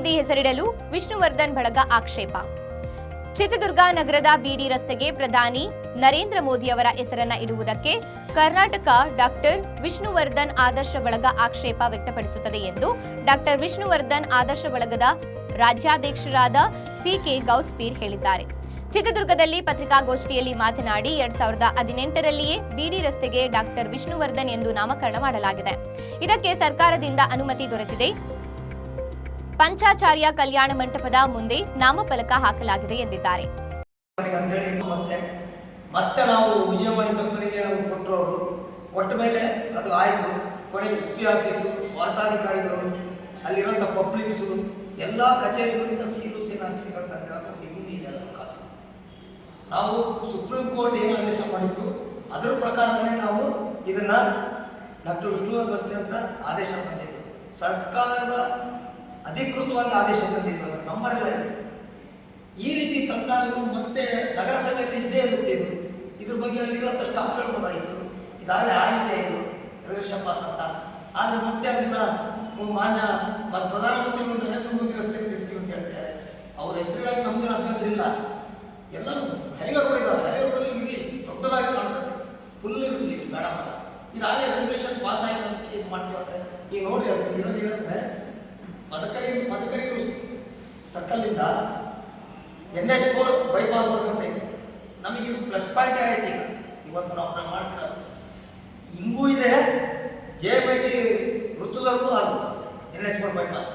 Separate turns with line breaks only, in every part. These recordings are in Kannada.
ವಿಷ್ಣುವರ್ಧನ್ ಬಳಗ ಆಕ್ಷೇಪ. ಚಿತ್ರದುರ್ಗ ನಗರದ ಬಿಡಿ ರಸ್ತೆಗೆ ಪ್ರಧಾನಿ ನರೇಂದ್ರ ಮೋದಿ ಅವರ ಹೆಸರನ್ನ ಇಡುವುದಕ್ಕೆ ಕರ್ನಾಟಕ ಡಾಕ್ಟರ್ ವಿಷ್ಣುವರ್ಧನ್ ಆದರ್ಶ ಬಳಗ ಆಕ್ಷೇಪ ವ್ಯಕ್ತಪಡಿಸುತ್ತದೆ ಎಂದು ಡಾಕ್ಟರ್ ವಿಷ್ಣುವರ್ಧನ್ ಆದರ್ಶ ಬಳಗದ ರಾಜ್ಯಾಧ್ಯಕ್ಷರಾದ ಸಿಕೆ ಗೌಸ್ಪೀರ್ ಹೇಳಿದ್ದಾರೆ. ಚಿತ್ರದುರ್ಗದಲ್ಲಿ ಪತ್ರಿಕಾಗೋಷ್ಠಿಯಲ್ಲಿ ಮಾತನಾಡಿ ಎರಡ್ ಸಾವಿರದ ಹದಿನೆಂಟರಲ್ಲಿಯೇ ಬಿಡಿ ರಸ್ತೆಗೆ ಡಾಕ್ಟರ್ ವಿಷ್ಣುವರ್ಧನ್ ಎಂದು ನಾಮಕರಣ ಮಾಡಲಾಗಿದೆ. ಇದಕ್ಕೆ ಸರ್ಕಾರದಿಂದ ಅನುಮತಿ ದೊರೆತಿದೆ. ಪಂಚಾಚಾರ್ಯ ಕಲ್ಯಾಣ ಮಂಟಪದ ಮುಂದೆ ನಾಮಫಲಕ ಹಾಕಲಾಗಿದೆ ಎಂದಿದ್ದಾರೆ.
ಮತ್ತೆ ನಾವು ವಿಜಯವಾಣಿ ಕಂಪನಿಗೆ ಅವ್ರು ಕೊಟ್ಟರು ಅವರು ಕೊಟ್ಟ ಮೇಲೆ ಅದು ಆಯಿತು. ಕೊನೆಗೆ ಎಸ್ ಪಿ ಆಫೀಸು ವಾರ್ತಾಧಿಕಾರಿಗಳು, ಅಲ್ಲಿರುವಂಥ ಪಬ್ಲಿಕ್ಸು ಎಲ್ಲ ಕಚೇರಿಗಳಿಂದ ಸೀಲು ಸೀನಾಗಿ ಸಿಗತ್ತಂದ್ರೆ ಕಾಲ. ನಾವು ಸುಪ್ರೀಂ ಕೋರ್ಟ್ ಏನು ಆದೇಶ ಮಾಡಿತ್ತು, ಅದರ ಪ್ರಕಾರನೇ ನಾವು ಇದನ್ನು ಡಾಕ್ಟರ್ ವಿಷ್ಣುವರ್ ಬಸ್ತಿ ಅಂತ ಆದೇಶ ಬಂದಿದ್ದು ಸರ್ಕಾರದ ಅಧಿಕೃತವಾಗಿ ಆದೇಶ ತಂದಿದ್ದು ಅದರ ನಂಬರ್ಗಳೇ. ಈ ರೀತಿ ತಂತ್ರಾಂಶಗಳು ಮತ್ತೆ ನಗರಸಭೆಯಲ್ಲಿ ಇದ್ದೇ ಇರುತ್ತೆ ಇದು. ಇದ್ರ ಬಗ್ಗೆ ಅಲ್ಲಿರುವಂಥ ಸ್ಟಾಫ್ ಹೇಳ್ಬೋದಾಗಿತ್ತು. ಇದಾಗಲೇ ಆಗಿದೆ ಇದು. ರಿಸರ್ವೇಷನ್ ಪಾಸ್ ಅಂತ ಆದರೆ ಮತ್ತೆ ಅದನ್ನ ಮಾನ್ಯ ಮತ್ತು ಪ್ರಧಾನಮಂತ್ರಿಗಳು ನರೇಂದ್ರ ಮೋದಿ ರಸ್ತೆ ತಿರ್ತೀವಿ ಅಂತ ಹೇಳ್ತಾರೆ. ಅವ್ರ ಹೆಸರುಗಳಾಗಿ ನಮಗೆ ಅಭ್ಯಂತರ ಎಲ್ಲರೂ ಎಲ್ಲ ಹೈವೇ ರೋಡ್ ಇದಾವೆ. ಹೈವೇ ರೋಡಲ್ಲಿ ಇರಲಿ ದೊಡ್ಡದಾಗಿ ಕಾಣ್ತದೆ. ಫುಲ್ ಇರಲಿ ಬೇಡ ಇದಾಗಲೇ ರೆಗ್ಯುಲೇಷನ್ ಪಾಸ್ ಆಗಿದೆ ಅಂತ ಇದು ಅಂದರೆ. ಈಗ ನೋಡ್ರಿ, ಅದು ಇರೋದು ಏನಂದ್ರೆ ಮದಕರಿ ಮದಕರಿ ಸರ್ಕಲ್ನಿಂದ ಎನ್ ಎಚ್ ಫೋರ್ ಬೈಪಾಸ್ ಅಂತ ಇದೆ. ನಮಗೆ ಪ್ಲಸ್ ಪಾಯಿಂಟ್ ಆಯ್ತು ಇವತ್ತು ನಾವು ಪ್ರ- ಮಾಡ್ತಿರೋದು. ಹಿಂಗೂ ಇದೆ ಜೆ ಎಂ ಐ ಟಿ ವೃತ್ತದಲ್ಲೂ ಆಗುತ್ತೆ ಎನ್ ಎಚ್ ಫೋರ್ ಬೈಪಾಸ್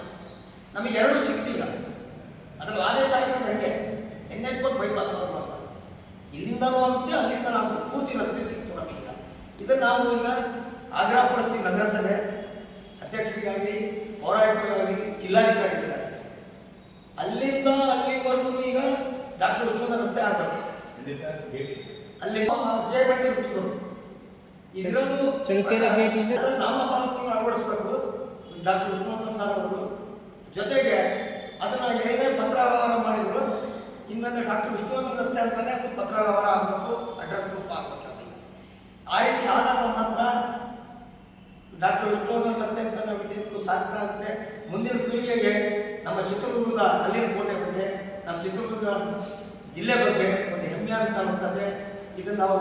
ನಮಗೆ ಎರಡು ಸಿಗ್ತಿಲ್ಲ. ಅದರ ಆದೇಶ ಆಗಿರೋದು ಹೆಂಗೆ. ಎನ್ ಎಚ್ ಫೋರ್ ಬೈಪಾಸ್ ಅವ್ರು ಇಲ್ಲಿಂದಲೂ ಆಗುತ್ತೆ ಅಲ್ಲಿಂದ ನಾವು ಪೂರ್ತಿ ರಸ್ತೆ ಸಿಕ್ತು ಈಗ. ಇದನ್ನು ನಾವು ಈಗ ಆಗ್ರಹಪಡಿಸ್ತೀವಿ ನಗರಸಭೆ ಅಧ್ಯಕ್ಷರಿಗಾಗಲಿ ಪೌರಾಯುಕ್ತರಿಗಾಗಲಿ ಜಿಲ್ಲಾಧಿಕಾರಿಗಳಾಗಲಿ ಅಲ್ಲಿಂದ ಅಲ್ಲಿವರೆಗೂ ಈಗ ಡಾಕ್ಟರ್ ವಿಷ್ಣುವರ್ಧನ್ ರಸ್ತೆ ಆಗಬೇಕು. ಅಲ್ಲಿ
ಜಯ
ಅದನ್ನ ನಾಮಫಲಕವನ್ನು ಅಳವಡಿಸಬೇಕು. ಡಾಕ್ಟರ್ ವಿಷ್ಣುವರ್ಧನ್ ಸರ್ ಅವರು. ಜೊತೆಗೆ ಅದನ್ನ ಏನೇ ಪತ್ರ ವ್ಯವಹಾರ ಮಾಡಿದ್ರು ಇನ್ಮೇಲೆ ಡಾಕ್ಟರ್ ವಿಷ್ಣುವರ್ಧನ್ ರಸ್ತೆ ಅಂತಾನೆ ಅದು ಪತ್ರ ವ್ಯವಹಾರ ಆಗಬೇಕು ಅಡ್ರೆಸ್ ಪ್ರೂಫ್ ಆಗಬೇಕು ಅದು. ಆ ರೀತಿ ಆದಾಗ ಮಾತ್ರ ವಿಷ್ಣುವರ್ಧನ್ ರಸ್ತೆ ಅಂತ ನಾವು ಇಟ್ಟಿದ್ದಕ್ಕೂ ಸಾಧ್ಯ ಆಗುತ್ತೆ. ಮುಂದಿನ ಪೀಳಿಗೆಗೆ ನಮ್ಮ ಚಿತ್ರದುರ್ಗದ ಅಲ್ಲಿನ ಕೋಟೆ ಬಗ್ಗೆ, ನಮ್ಮ ಚಿತ್ರದುರ್ಗ ಜಿಲ್ಲೆ ಬಗ್ಗೆ ಒಂದು ಹೆಮ್ಮೆ ಅಂತ ಅನಿಸ್ತದೆ ಇದನ್ನು ನಾವು